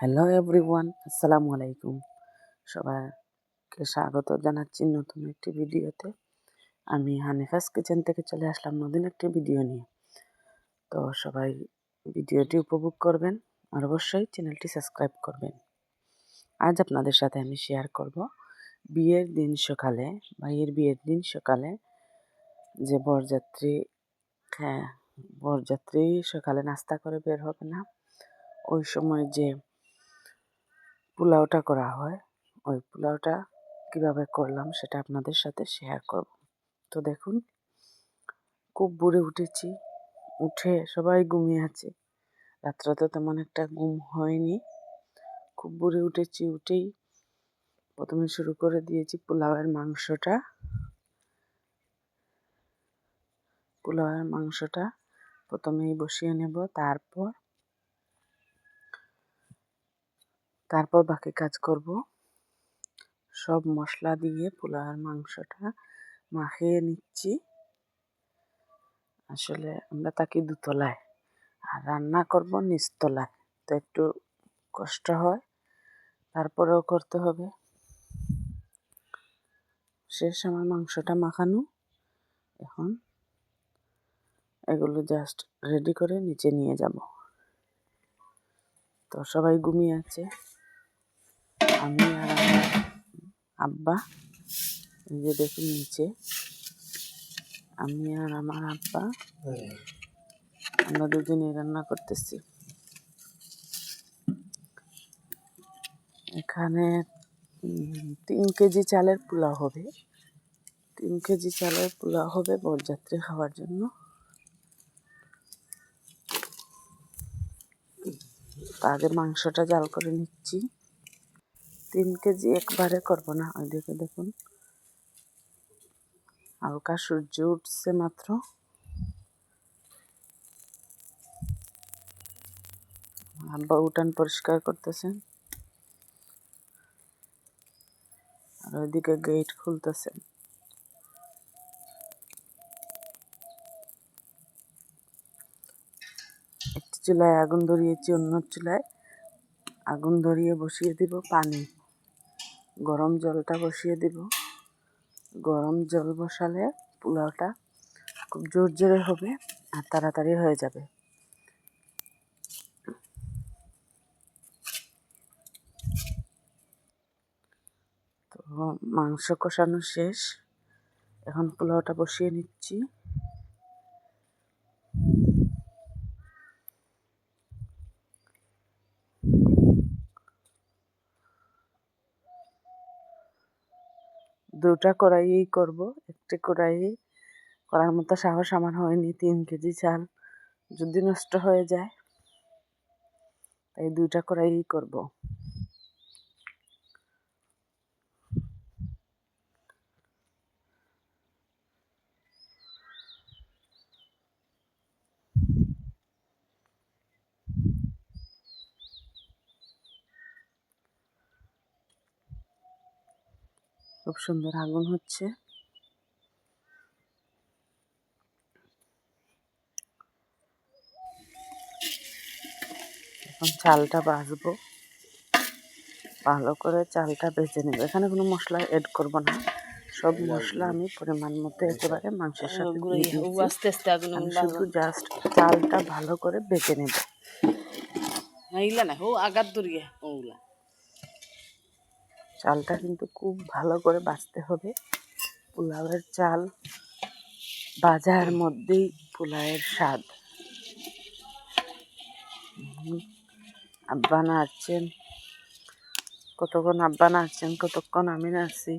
Hello everyone আসসালামু আলাইকুম সবাইকে স্বাগত জানাচ্ছি নতুন একটি ভিডিওতে। আমি হানিফাস কিচেন থেকে চলে আসলাম নতুন একটি ভিডিও নিয়ে। তো সবাই ভিডিওটি উপভোগ করবেন আর অবশ্যই চ্যানেলটি সাবস্ক্রাইব করবেন। আজ আপনাদের সাথে আমি শেয়ার করব বিয়ের দিন সকালে, ভাইয়ের বিয়ের দিন সকালে যে বরযাত্রী হ্যাঁ বরযাত্রী সকালে নাস্তা করে বের হবে না, ওই সময় যে পোলাওটা করা হয়। ওই পোলাওটা কীভাবে করলাম সেটা আপনাদের সাথে শেয়ার করব। তো দেখুন, খুব বুড়ে উঠেছি, উঠে সবাই ঘুমিয়ে আছে। রাত্রে তো তেমন একটা ঘুম হয়নি। খুব বুড়ে উঠেছি, উঠেই প্রথমে শুরু করে দিয়েছি পোলাওয়ের মাংসটা। পোলাওয়ের মাংসটা প্রথমেই বসিয়ে নেব, তারপর তারপর বাকি কাজ করব। সব মশলা দিয়ে পোলাওয়ের মাংসটা মাখিয়ে নিচ্ছি। আসলে আমরা তাকে দুতলায় আর রান্না করব নিচতলায়। তো একটু কষ্ট হয়, তারপরেও করতে হবে। শেষ আমার মাংসটা মাখানো। এখন এগুলো জাস্ট রেডি করে নিচে নিয়ে যাব। তো সবাই ঘুমিয়ে আছে। আমি আর আমার আব্বা এই যে দেখুন নিচে আমি আর আমার আব্বা আমরা দুজনে রান্না করতেছি এখানে তিন কেজি চালের পোলাও হবে। তিন কেজি চালের পোলাও হবে বরযাত্রী খাওয়ার জন্য। আগে মাংসটা জাল করে নিচ্ছি। তিন কেজি একবারে করব না ওই দেখে দেখুন। হালকা সূর্য উঠছে মাত্র। আব্বা উঠান পরিষ্কার করতেছেন আর ওইদিকে গেট খুলতেছেন একটি চুলায় আগুন ধরিয়েছি, অন্য চুলায় আগুন ধরিয়ে বসিয়ে দিব পানি। গরম জলটা বসিয়ে দিব। গরম জল বসালে পোলাওটা খুব জোর জোরে হবে আর তাড়াতাড়ি হয়ে যাবে। তো মাংস কষানো শেষ। এখন পোলাওটা বসিয়ে নিচ্ছি। দুটা কড়াইয়েই করব। একটি কড়াইয়ে করার মতো সাহস আমার হয়নি, তিন কেজি চাল যদি নষ্ট হয়ে যায়, তাই দুইটা কড়াইয়েই করব। খুব সুন্দর আগুন হচ্ছে। এখন চালটা বাজবো ভালো করে চালটা বেজে নেব। এখানে কোনো মশলা এড করব না। সব মশলা আমি পরিমাণ মতো একেবারে মাংসের সাথে আস্তে আস্তে আগুন আমি শুধু জাস্ট চালটা ভালো করে বেজে নেব। না হো আগাত দরিয়ে ওগুলা চালটা কিন্তু খুব ভালো করে বাছতে হবে। পোলাওয়ের চাল বাজার মধ্যেই পোলাওয়ের স্বাদ। আব্বা নাড়ছেন কতক্ষণ আব্বা নাড়ছেন কতক্ষণ আমি নাড়ছি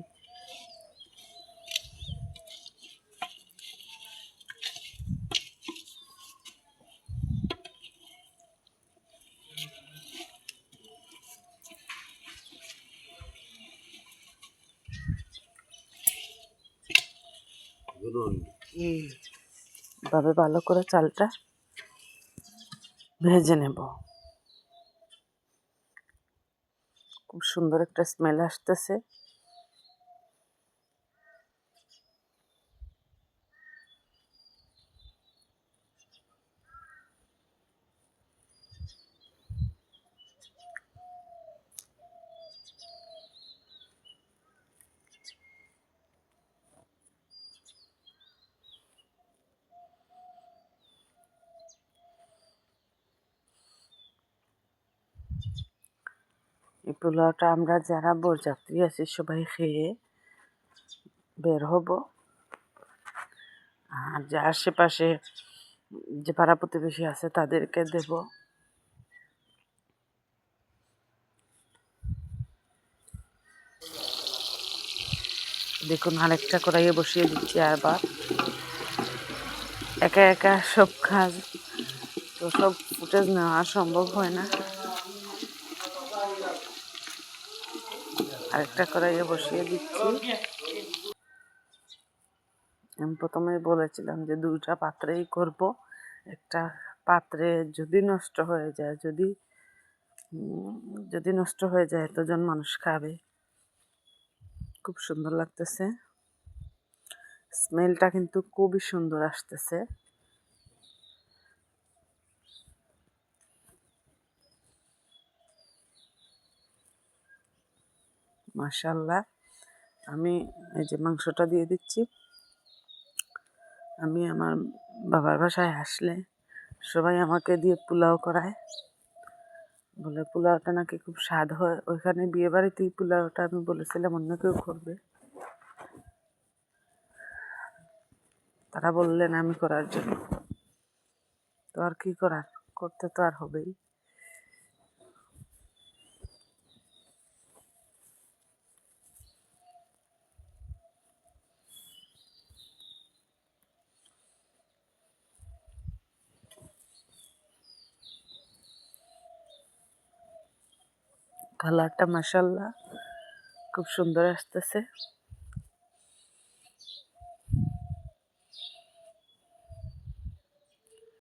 ভাবে ভালো করে চালটা ভেজে নেব। খুব সুন্দর একটা স্মেল আসতেছে। এই পোলাওটা আমরা যারা বরযাত্রী আছি সবাই খেয়ে বের হব। আর যে আশেপাশে যে পাড়া প্রতিবেশী আছে তাদেরকে দেব। দেখুন আরেকটা কড়াইয়ে বসিয়ে দিচ্ছি আবার। একা একা সব কাজ তো সব ফুটেজ নেওয়া সম্ভব হয় না। আরেকটা কড়াইয়ে বসিয়ে দিচ্ছি। আমি প্রথমে বলেছিলাম যে দুইটা পাত্রেই করব। একটা পাত্রে যদি নষ্ট হয়ে যায়, যদি যদি নষ্ট হয়ে যায়, এতজন মানুষ খাবে। খুব সুন্দর লাগতেছে। স্মেলটা কিন্তু খুবই সুন্দর আসতেছে। মাশাল্লাহ আমি এই যে মাংসটা দিয়ে দিচ্ছি। আমি আমার বাবার বাসায় আসলে সবাই আমাকে দিয়ে পোলাও করায়। বলে পোলাওটা নাকি খুব স্বাদ হয়। ওইখানে বিয়ে বাড়িতেই পোলাওটা আমি বলেছিলাম, অন্য কেউ করবে। তারা বললেন আমি করার জন্য। তো আর কি করার? করতে তো আর হবেই। কালারটা মাসাল্লাহ খুব সুন্দর আসতেছে।